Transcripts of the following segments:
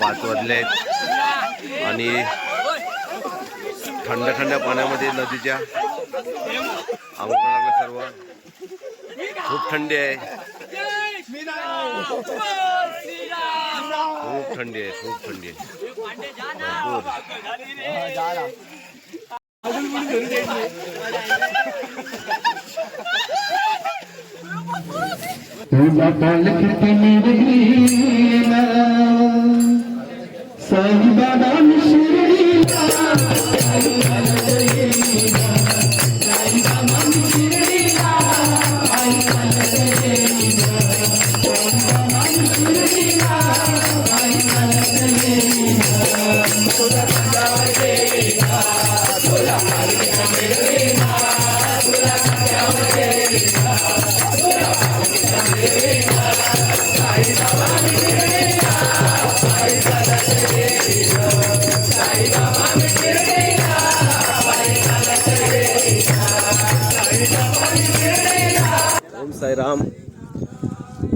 पाच वाजले आहेत आणि थंड थंड पाण्यामध्ये नदीच्या आंघोळ सर्व खूप थंडी आहे. खूप थंडी आहे खूप थंडी आहे. भरपूर तुला पालखी साईराम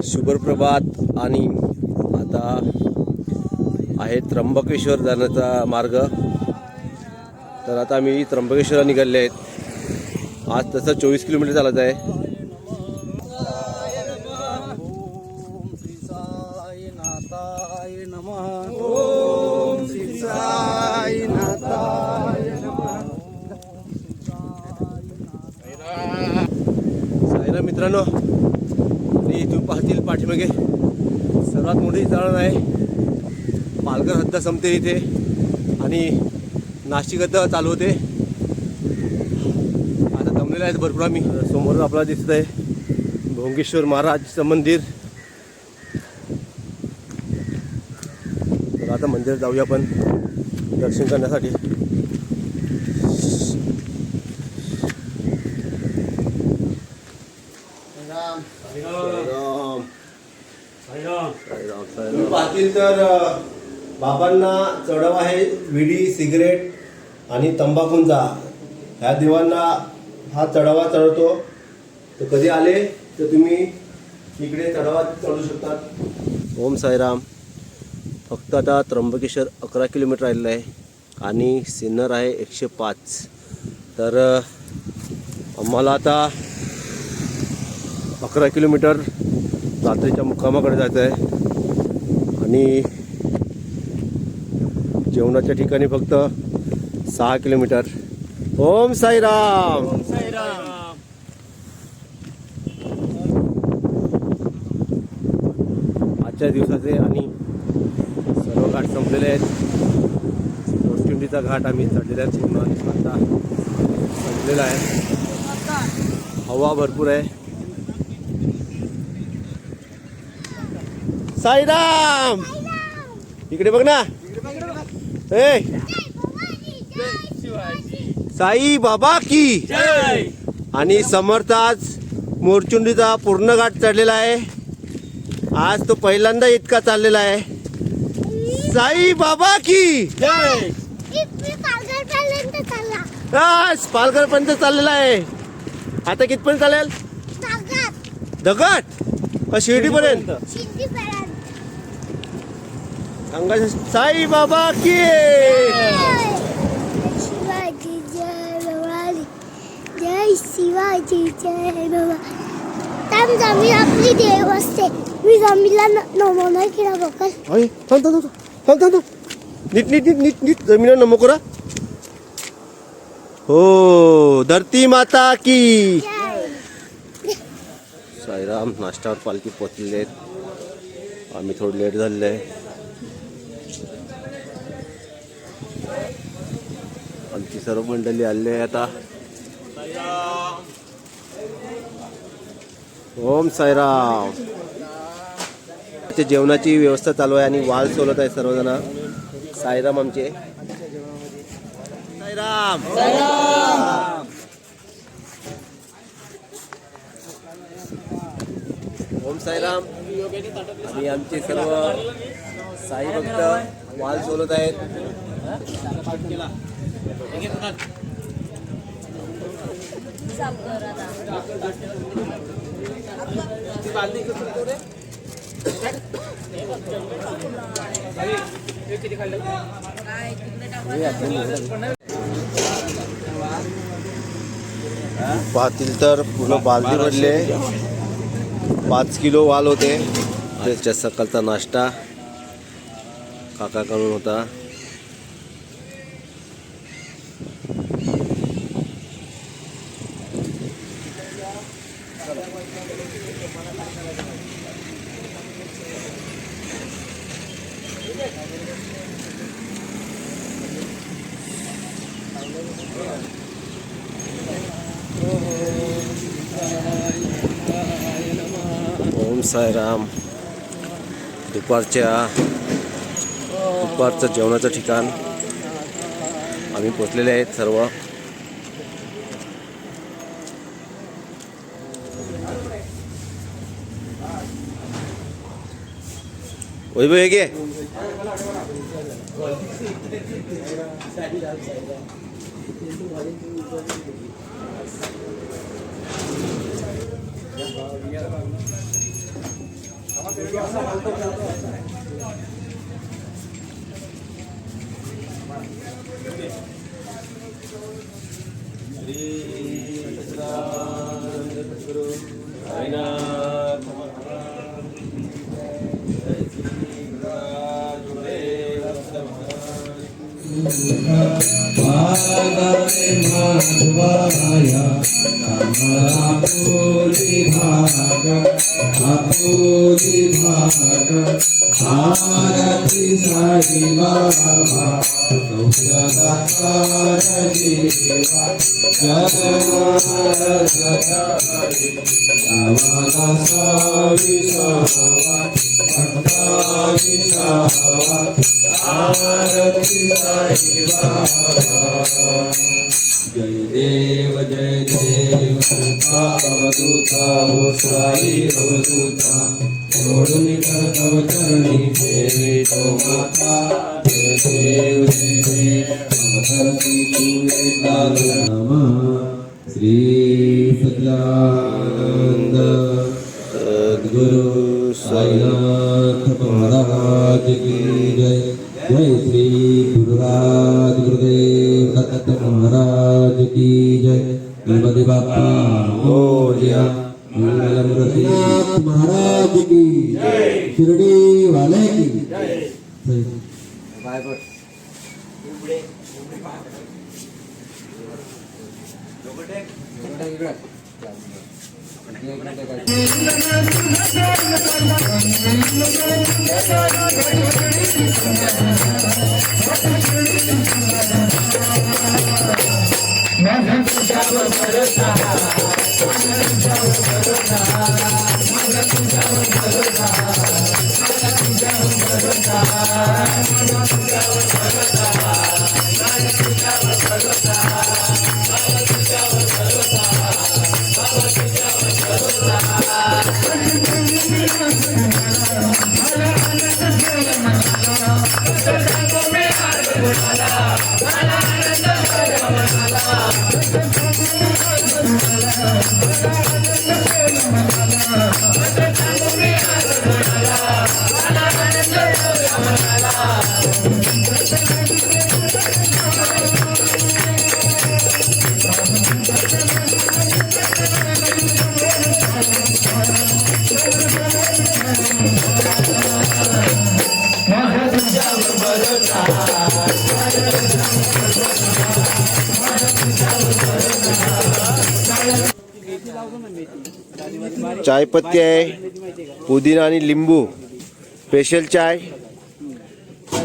शुभप्रभात आणि आता आहे त्र्यंबकेश्वर जाण्याचा मार्ग. तर आता मी त्र्यंबकेश्वरला निघाले आहेत. आज तसं चोवीस किलोमीटर चालत आहे. मित्रांनो आणि तुम्ही पाहतील पाठीमागे सर्वात मोठी चाळण आहे. पालघर हद्द संपते इथे आणि नाशिक हद्द चालू होते. आता जमलेलं आहे भरपूर आम्ही. समोर आपल्याला दिसत आहे भोंगेश्वर महाराजचं मंदिर. आता मंदिरात जाऊया आपण दर्शन करण्यासाठी. तुम्ही तर बाबांना चढव आहे विडी सिगरेट आणि तंबाखूंचा. ह्या देवांना हा चढावा चढवतो तर कधी आले तर तुम्ही इकडे चढावा चढू शकतात. ओम साईराम. फक्त आता त्र्यंबकेश्वर अकरा किलोमीटर राहिलेलं आहे आणि सिन्नर आहे एकशे पाच. तर आम्हाला आता अकरा किलोमीटर रात्रीच्या मुक्कामाकडे जायचं आहे. आणि जेवणाच्या ठिकाणी फक्त सहा किलोमीटर. ओम साईराम! आजच्या दिवसाचे आणि सर्व घाट संपलेले आहेत. मोरचुंडीचा घाट आम्ही चढलेला आहे. पूर्ण आता संपलेला आहे. हवा भरपूर आहे. साईराम! इकडे बघ ना. ए! साई बाबा की! आणि समर्थ आज मोरचुंडीचा पूर्ण घाट चढलेला आहे. आज तो पहिल्यांदा इतका चाललेला आहे. साई बाबा की! पालघर पर्यंत चाललेला आहे. आता कितपर्यंत चालेल? दगड. का सांगायचं साई बाबा की शिवाजी जय भवानी जय शिवाजी जय भवानी थांब जमीन आपली देव असते मी जमीनला नमो नाही केला बघल अरे थांब थांब थांब थांब थांब. थांब नीट नीट नीट नीट नीट जमीन नमो करा. हो धरती माता की. साईराम नाश्त्यावर पालखी पोचलेले आहेत. आम्ही थोडं लेट झालेलं आहे. आमची सर्व मंडळी आलेली आहे आता. ओम साईराम. जेवणाची व्यवस्था चालू आहे आणि वाल सोलत आहे सर्वजण. साईराम आमचे. साईराम. ओम साईराम. आणि आमचे सर्व साई भक्त वाल सोलत आहेत. पाहतील तर पूर्ण बालदी भरले. पाच किलो वाल होते. त्याच्या सकाळचा नाश्ता काकाकडून होता. साईराम दुपारच्या दुपारचं जेवणाचं ठिकाण. आम्ही पोचलेले आहेत सर्व. वैभव हे घे भागवते माधवाय कमलापुरी भाग अपुरी भाग आरती साई बाबा सौख्यदाकार जीवा जगमारगतारी नवदा सावी सावा भक्ता विसावा आरती साई बाबा. जय देव जय देव अवधूता हो साई अवधूता सोडून कर तव चरणी ठेवे तो माता। जय देव जय देव अवधरती तुले नमः श्री सच्चिदानंद सद्गुरु साईनाथ महाराज की जय। जय श्री गणपति बाप्पा मोरया मंगल मूर्ति महाराज की जय शिरडी वाले की Thank you. जय चायपत्ती आहे पुदिना आणि लिंबू स्पेशल चाय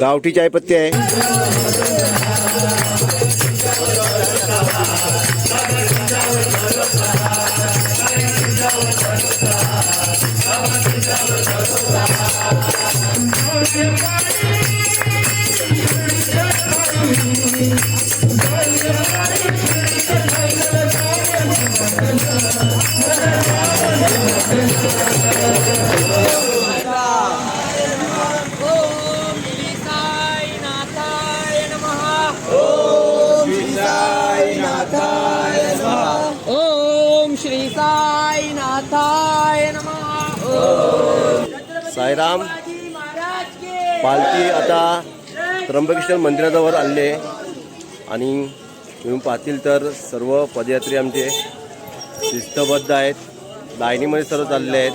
गावठी चायपत्ती आहे. साईराम पालखी आता त्र्यंबकेश्वर मंदिराजवळ आहे. आणि तुम्ही पाहतील तर सर्व पदयात्री आमचे शिस्तबद्ध आहेत. लाईनीमध्ये सर्व चाललेले आहेत.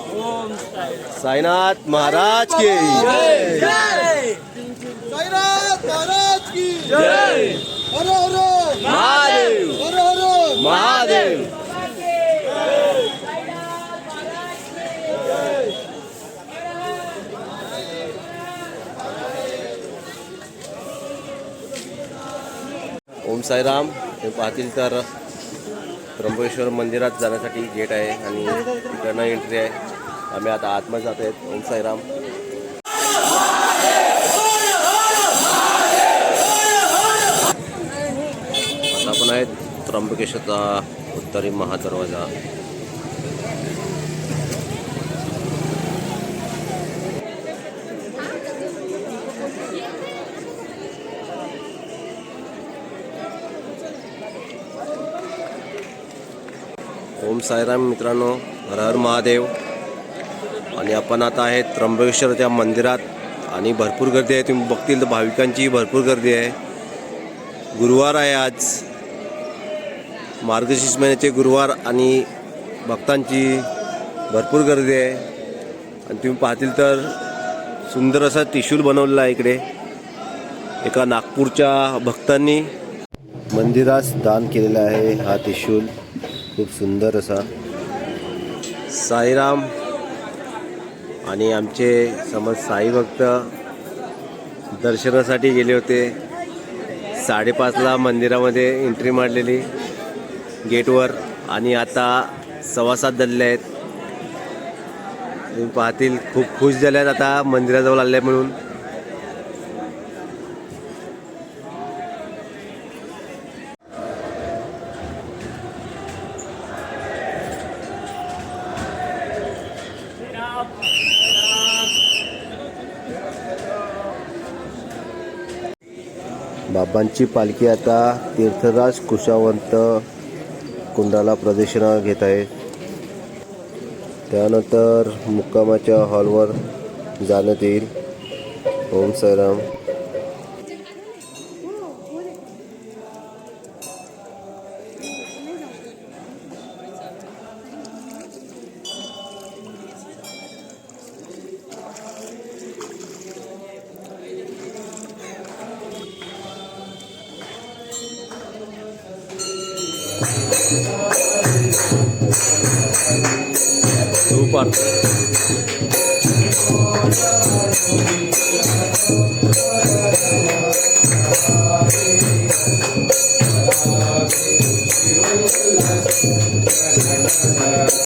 साईनाथ महाराज की महादेव महादेव ओम साईराम हे पाहतील तर त्र्यंबकेश्वर मंदिरात जाण्यासाठी गेट आहे आणि तिकडनं एंट्री आहे. आम्ही आता आतमध्ये जात आहेत. ओम साईराम. आता आपण आहेत त्र्यंबकेश्वरचा उत्तरी महादरवाजा. ओम साईराम मित्रांनो हर हर महादेव. आणि आपण आता आहे त्र्यंबकेश्वरच्या मंदिरात. आणि भरपूर गर्दी आहे. तुम्ही बघतील तर भाविकांची भरपूर गर्दी आहे. गुरुवार आहे आज. मार्गशीर्ष महिन्याचे गुरुवार आणि भक्तांची भरपूर गर्दी आहे. आणि तुम्ही पाहतील तर सुंदर असा त्रिशूल बनवलेला आहे इकडे. एका नागपूरच्या भक्तांनी. मंदिरास दान केलेला आहे हा त्रिशूल. खूप सुंदर असा. साईराम आणि आमचे समज साई भक्त दर्शनासाठी गेले होते. साडेपाचला मंदिरामध्ये एंट्री मारलेली गेटवर आणि आता सव्वा सात झालेले आहेत. तुम्ही पाहतील खूप खुश झाले आहेत आता मंदिराजवळ आले म्हणून. बाबांची पालखी आता तीर्थराज कुशावंत कुंडाला प्रदक्षिणा घेत आहे. त्यानंतर मुक्कामाच्या हॉलवर जाण्यात येईल. ओम साईराम. సూపర్